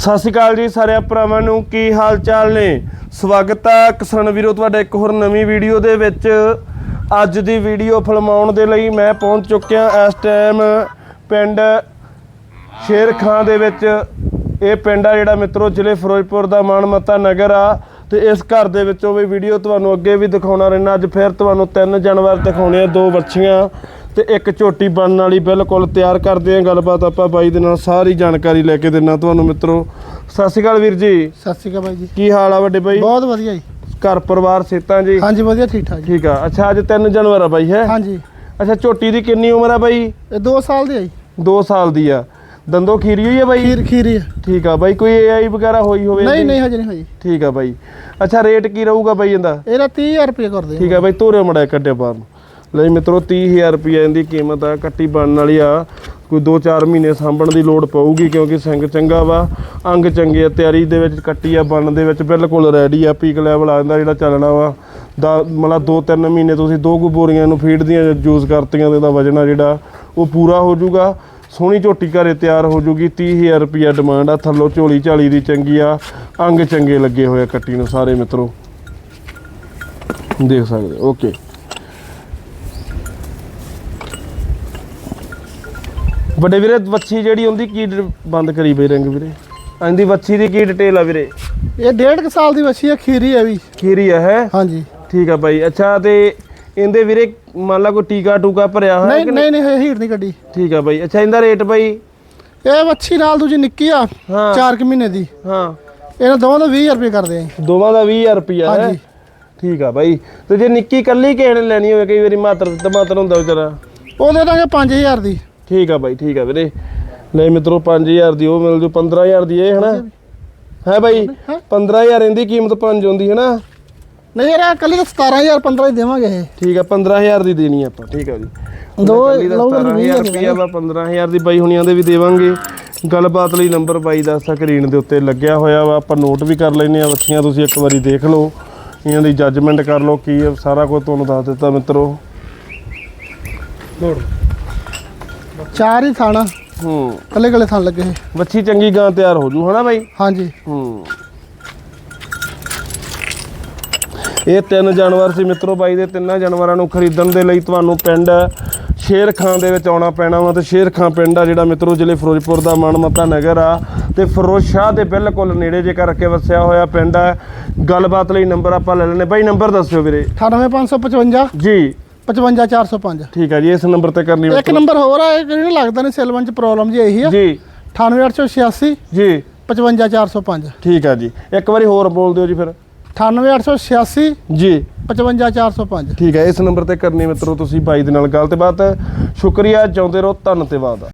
ਸਤਿ ਸ਼੍ਰੀ ਅਕਾਲ ਜੀ ਸਾਰੇ ਭਰਾਵਾਂ ਨੂੰ, ਕੀ ਹਾਲ ਚਾਲ ਨੇ? ਸਵਾਗਤ ਹੈ ਕਿਸਾਨ ਵੀਰੋ, ਤੁਹਾਡਾ ਇੱਕ ਹੋਰ ਨਵੀਂ ਵੀਡੀਓ ਦੇ ਵਿੱਚ। ਅੱਜ ਦੀ ਵੀਡੀਓ ਫਿਲਮਾਉਣ ਦੇ ਲਈ ਮੈਂ ਪਹੁੰਚ ਚੁੱਕਿਆ ਇਸ ਟਾਈਮ ਪਿੰਡ ਸ਼ੇਰ ਖਾਂ ਦੇ ਵਿੱਚ। ਇਹ ਪਿੰਡ ਆ ਜਿਹੜਾ ਮਿੱਤਰੋ, ਜ਼ਿਲ੍ਹੇ ਫਿਰੋਜ਼ਪੁਰ ਦਾ ਮਾਨਮੱਤਾ ਨਗਰ ਆ। ਤੇ ਇਸ ਘਰ ਦੇ ਵਿੱਚੋਂ ਵੀ ਵੀਡੀਓ ਤੁਹਾਨੂੰ ਅੱਗੇ ਵੀ ਦਿਖਾਉਣਾ ਰਹਿਣਾ ਅੱਜ ਫਿਰ ਤੁਹਾਨੂੰ ਤਿੰਨ ਜਾਨਵਰ ਦਿਖਾਉਣੇ ਆ, ਦੋ ਬੱਚੀਆਂ ਤੇ ਇੱਕ ਝੋਟੀ ਬਣਨ ਵਾਲੀ ਬਿਲਕੁਲ ਤਿਆਰ ਕਰਦੇ ਆ ਗੱਲਬਾਤ ਆਪਾਂ ਬਾਈ ਦੇ ਨਾਲ ਸਾਰੀ ਜਾਣਕਾਰੀ ਲੈ ਕੇ ਦਿੰਨਾ ਤੁਹਾਨੂੰ ਮਿੱਤਰੋ। ਸਤਿ ਸ਼੍ਰੀ ਅਕਾਲ ਵੀਰ ਜੀ। ਸਤਿ ਸ਼੍ਰੀ ਅਕਾਲ ਬਾਈ ਜੀ। ਕੀ ਹਾਲ ਆ ਵੱਡੇ ਬਾਈ? ਬਹੁਤ ਵਧੀਆ ਜੀ। ਘਰ ਪਰਿਵਾਰ ਸੇਤਾਂ ਜੀ? ਹਾਂਜੀ ਵਧੀਆ ਠੀਕ ਠਾਕ ਜੀ। ਠੀਕ ਆ। ਅੱਛਾ ਅੱਜ ਤਿੰਨ ਜਾਨਵਰ ਆ ਬਾਈ ਹੈ? ਹਾਂਜੀ। ਅੱਛਾ ਝੋਟੀ ਦੀ ਕਿੰਨੀ ਉਮਰ ਆ ਬਾਈ? ਇਹ 2 ਸਾਲ ਦੀ ਹੈ ਜੀ। 2 ਸਾਲ ਦੀ ਆ। ਦੰਦੋ ਖੀਰੀ ਹੋਈ ਆ ਬਾਈ? ਖੀਰ ਖੀਰੀ ਹੈ। ਠੀਕ ਆ ਬਾਈ ਕੋਈ ਏਆਈ ਵਗੈਰਾ ਹੋਈ ਹੋਵੇ ਨਹੀਂ? ਨਹੀਂ ਹਜੇ ਨਹੀਂ ਹੋਈ। ਠੀਕ ਆ ਬਾਈ। ਅੱਛਾ ਰੇਟ ਕੀ ਰਹੂਗਾ ਬਾਈ ਇਹਦਾ? ਇਹਦਾ 30000 ਰੁਪਏ ਕਰਦੇ ਠੀਕ ਆ ਬਾਈ ਤੋਰੇ ਮੜਾ ਕੱਟਿਆ ਬਾਹਰ ਨੂੰ। ਲਈ ਮਿੱਤਰੋ 30000 ਰੁਪਏ ਇਹਦੀ ਕੀਮਤ ਆ, ਕੱਟੀ ਬਣਨ ਵਾਲੀ ਆ। ਕੋਈ 2-4 ਮਹੀਨੇ ਸਾਂਭਣ ਦੀ ਲੋੜ ਪਊਗੀ ਕਿਉਂਕਿ ਸਿੰਗ ਚੰਗਾ ਵਾ, ਅੰਗ ਚੰਗੇ ਆ, ਤਿਆਰੀ ਦੇ ਵਿੱਚ ਕੱਟੀ ਆ, ਬਣਨ ਦੇ ਵਿੱਚ ਬਿਲਕੁਲ ਰੈਡੀ ਆ ਪੀਕ ਲੈਵਲ ਆ ਜਾਂਦਾ ਜਿਹੜਾ ਚੱਲਣਾ ਵਾ। ਦਾ ਮਤਲਬ 2-3 ਮਹੀਨੇ ਤੁਸੀਂ ਦੋ ਕੁ ਬੋਰੀਆਂ ਨੂੰ ਫੀਡ ਦੀਆਂ ਯੂਜ਼ ਕਰਤੀਆਂ ਤੇ ਇਹਦਾ ਵਜਨ ਆ ਜਿਹੜਾ, ਉਹ ਪੂਰਾ ਹੋ ਜਾਊਗਾ। ਸੋਹਣੀ ਝੋਟੀ ਘਰੇ ਤਿਆਰ ਹੋ ਜੂਗੀ 30000 ਰੁਪਿਆ ਡਿਮਾਂਡ ਆ, ਥੱਲੋਂ ਝੋਲੀ ਝਾਲੀ ਦੀ ਚੰਗੀ ਆ, ਅੰਗ ਚੰਗੇ ਲੱਗੇ ਹੋਏ ਆ ਕੱਟੀ ਨੂੰ ਸਾਰੇ ਮਿੱਤਰੋ। ਦੇਖ ਸਕਦੇ ਓਕੇ ਵੱਡੇ ਵੀਰੇ ਵੱਛੀ ਜਿਹੜੀ ਹੁੰਦੀ ਕੀ ਡ- ਬੰਦ ਕਰੀ ਬਈ ਰੰਗ ਵੀਰੇ। ਆਂਦੀ ਵੱਛੀ ਦੀ ਕੀ ਡਿਟੇਲ ਆ ਵੀਰੇ। ਇਹ ਡੇਢ ਕੁ ਸਾਲ ਦੀ ਬੱਚੀ ਹੈ ਖੀਰੀ ਹੈ ਵੀ। ਖੀਰੀ ਆ ਹੈ? ਹਾਂਜੀ। ਠੀਕ ਆ ਬਾਈ। ਅੱਛਾ ਤੇ ਇਹਦੇ ਵੀਰੇ ਮੰਨ ਲਾ ਕੋਈ ਟੀਕਾ ਟੂਕਾ ਭਰਿਆ ਹੋਇਆ ਨਹੀਂ ਕਿ ਨਹੀਂ ਨਹੀਂ? ਹੀਟ ਨਹੀਂ ਕੱਢੀ। ਠੀਕ ਆ ਬਾਈ। ਅੱਛਾ ਇਹਦਾ ਰੇਟ ਬਾਈ? ਇਹ ਬੱਚੀ ਨਾਲ ਦੂਜੀ ਨਿੱਕੀ ਆ ਹਾਂ। 4 ਕੁ ਮਹੀਨੇ ਦੀ। ਹਾਂ। ਇਹਨਾਂ ਦੋਵਾਂ ਦਾ 20000 ਰੁਪਏ ਕਰਦੇ ਆ। ਦੋਵਾਂ ਦਾ 20000 ਰੁਪਿਆ ਹੈ? ਹਾਂਜੀ। ਠੀਕ ਆ ਬਾਈ। ਤੇ ਜੇ ਨਿੱਕੀ ਕੱਲੀ ਕਿਸੇ ਨੇ ਲੈਣੀ ਹੋਵੇ ਕਈ ਵਾਰੀ ਮਾਤਰ ਟਮਾਟਰ ਹੁੰਦਾ ਵਿਚਾਰਾ। ਉਹ ਦੇ ਦਾਂਗੇ 5000 ਦੀ। ਠੀਕ ਆ ਬਾਈ ਠੀਕ ਆ ਵੀਰੇ। ਲੈ ਮਿੱਤਰੋ 5000 ਦੀ ਉਹ ਮਿਲ ਜੂ 15000 ਦੀ ਇਹ ਹਨਾ? ਹੈ ਬਾਈ? ਹੈਂ? 15000 ਇਹਦੀ ਕੀਮਤ 5 ਹੁੰਦੀ ਹੈ ਨਾ ਨਹੀਂ ਯਾਰ ਕੱਲੀ ਤਾਂ 17000 15 ਹੀ ਦੇਵਾਂਗੇ ਇਹ। ਠੀਕ ਆ 15000 ਦੀ ਦੇਣੀ ਆਪਾਂ ਠੀਕ ਆ ਜੀ। ਦੋ ਲਓ ਤਾਂ 17000 ਰੁਪਿਆ ਵਾ 15000 ਦੀ ਬਾਈ ਹੁਣੀਆਂ ਦੇ ਵੀ ਦੇਵਾਂਗੇ। ਗੱਲਬਾਤ ਲਈ ਨੰਬਰ ਬਾਈ ਦਾ ਸਕਰੀਨ ਦੇ ਉੱਤੇ ਲੱਗਿਆ ਹੋਇਆ ਵਾ ਆਪਾਂ ਨੋਟ ਵੀ ਕਰ ਲੈਨੇ ਆ ਬੱਚੀਆਂ ਤੁਸੀਂ ਇੱਕ ਵਾਰੀ ਦੇਖ ਲਓ। ਇਹਨਾਂ ਦੀ ਜੱਜਮੈਂਟ ਕਰ ਲਓ ਕੀ ਸਾਰਾ ਕੁਝ ਤੁਹਾਨੂੰ ਦੱਸ ਦਿੱਤਾ ਮਿੱਤਰੋ। ਚਾਰ ਹੀ ਥਾਣਾ। ਹੂੰ। ਕੱਲੇ ਕੱਲੇ ਥਾਣ ਲੱਗੇ। ਬੱਚੀ ਚੰਗੀ ਗਾਂ ਤਿਆਰ ਹੋ ਜੂ ਹਨਾ ਬਾਈ? ਹਾਂਜੀ। ਹੂੰ। ਇਹ ਤਿੰਨ ਜਾਨਵਰ ਸੀ ਮਿੱਤਰੋ ਬਾਈ ਦੇ ਤਿੰਨਾਂ ਜਾਨਵਰਾਂ ਨੂੰ ਖਰੀਦਣ ਦੇ ਲਈ ਤੁਹਾਨੂੰ ਪਿੰਡ ਸ਼ੇਰ ਖਾਂ ਦੇ ਵਿੱਚ ਆਉਣਾ ਪੈਣਾ ਵਾ ਤੇ ਸ਼ੇਰ ਖਾਂ ਪਿੰਡ ਆ ਜਿਹੜਾ ਮਿੱਤਰੋ ਜ਼ਿਲ੍ਹੇ ਫਿਰੋਜ਼ਪੁਰ ਦਾ ਮਨਮੱਤਾ ਨਗਰ ਆ ਤੇ ਫਿਰੋਜ਼ ਸ਼ਾਹ ਦੇ ਬਿਲਕੁਲ ਨੇੜੇ ਜੇ ਕਰਕੇ ਵਸਿਆ ਹੋਇਆ ਪਿੰਡ ਆ। ਗੱਲਬਾਤ ਲਈ ਨੰਬਰ ਆਪਾਂ ਲੈ ਲੈਣੇ ਬਾਈ ਨੰਬਰ ਦੱਸਿਓ ਵੀਰੇ। 98555 ਜੀ। 55405 ਠੀਕ ਆ ਜੀ ਇਸ ਨੰਬਰ ਤੇ ਕਰਨੀ ਇੱਕ ਨੰਬਰ ਹੋਰ ਆ ਇਹ ਕਿਹੜਾ ਲੱਗਦਾ ਨਹੀਂ ਸੈਲਵਨ ਚ ਪ੍ਰੋਬਲਮ ਜੀ ਇਹੀ ਆ। ਜੀ। 98886 ਜੀ। 55405 ਠੀਕ ਆ ਜੀ। ਇੱਕ ਵਾਰੀ ਹੋਰ ਬੋਲ ਦਿਓ ਜੀ ਫਿਰ। 98886 ਜੀ। 55405 ਠੀਕ ਹੈ ਇਸ ਨੰਬਰ ਤੇ ਕਰਨੀ ਮਿੱਤਰੋ ਤੁਸੀਂ ਬਾਈ ਦੇ ਨਾਲ ਗੱਲ ਤੇ ਬਾਤ। ਸ਼ੁਕਰੀਆ ਚਾਹੁੰਦੇ ਰਹੋ ਧੰਨ ਤੇ ਬਾਦ